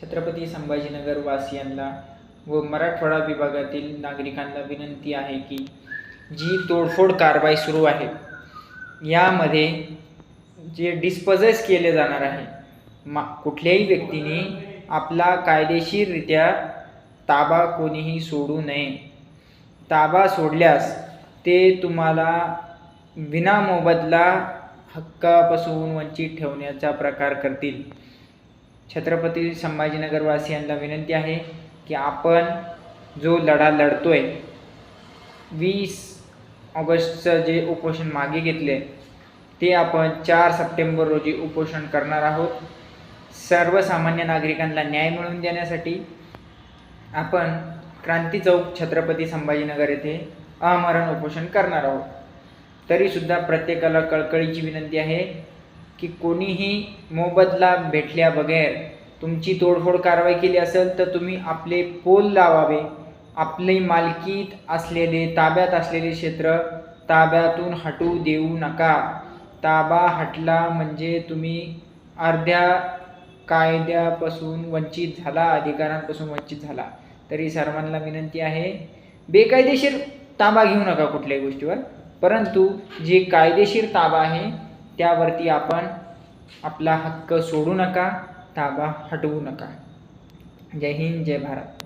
छत्रपती संभाजीनगर वासियांना व मराठवाडा विभागातील नागरिकांना विनंती आहे की जी तोडफोड कारवाई सुरू आहे यामध्ये जे डिस्पोजेस केले जाणार आहे मा कुठल्याही व्यक्तीने आपला कायदेशीररित्या ताबा कोणीही सोडू नये. ताबा सोडल्यास ते तुम्हाला विनामोबदला हक्कापासून वंचित ठेवण्याचा प्रकार करतील. छत्रपती संभाजीनगरवासियांना विनंती आहे की आपण जो लढा लढतो आहे वीस ऑगस्टचं जे उपोषण मागे घेतले ते आपण चार सप्टेंबर रोजी उपोषण करणार आहोत. सर्वसामान्य नागरिकांना न्याय मिळवून देण्यासाठी आपण क्रांती चौक छत्रपती संभाजीनगर येथे अमरण उपोषण करणार आहोत. तरीसुद्धा प्रत्येकाला कळकळीची विनंती आहे की कोणीही मोबदला भेटल्या बगैर तुमची तोडफोड कारवाई केली असेल तर तुम्ही आपले पोल लावावे. आपली मालकीत असलेले ताब्यात असलेले क्षेत्र ताब्यातून हटू देऊ नका. ताबा हटला म्हणजे तुम्ही अर्ध्या कायद्यापासून वंचित झाला अधिकारांपासून वंचित झाला. तरी सर्वांना विनंती आहे बेकायदेशीर ताबा घेऊ नका कुठल्याही गोष्टीवर. परंतु जे कायदेशीर ताबा आहे त्यावरती आपण आपला हक्क सोडू नका ताबा हटवू नका. जय हिंद जय भारत.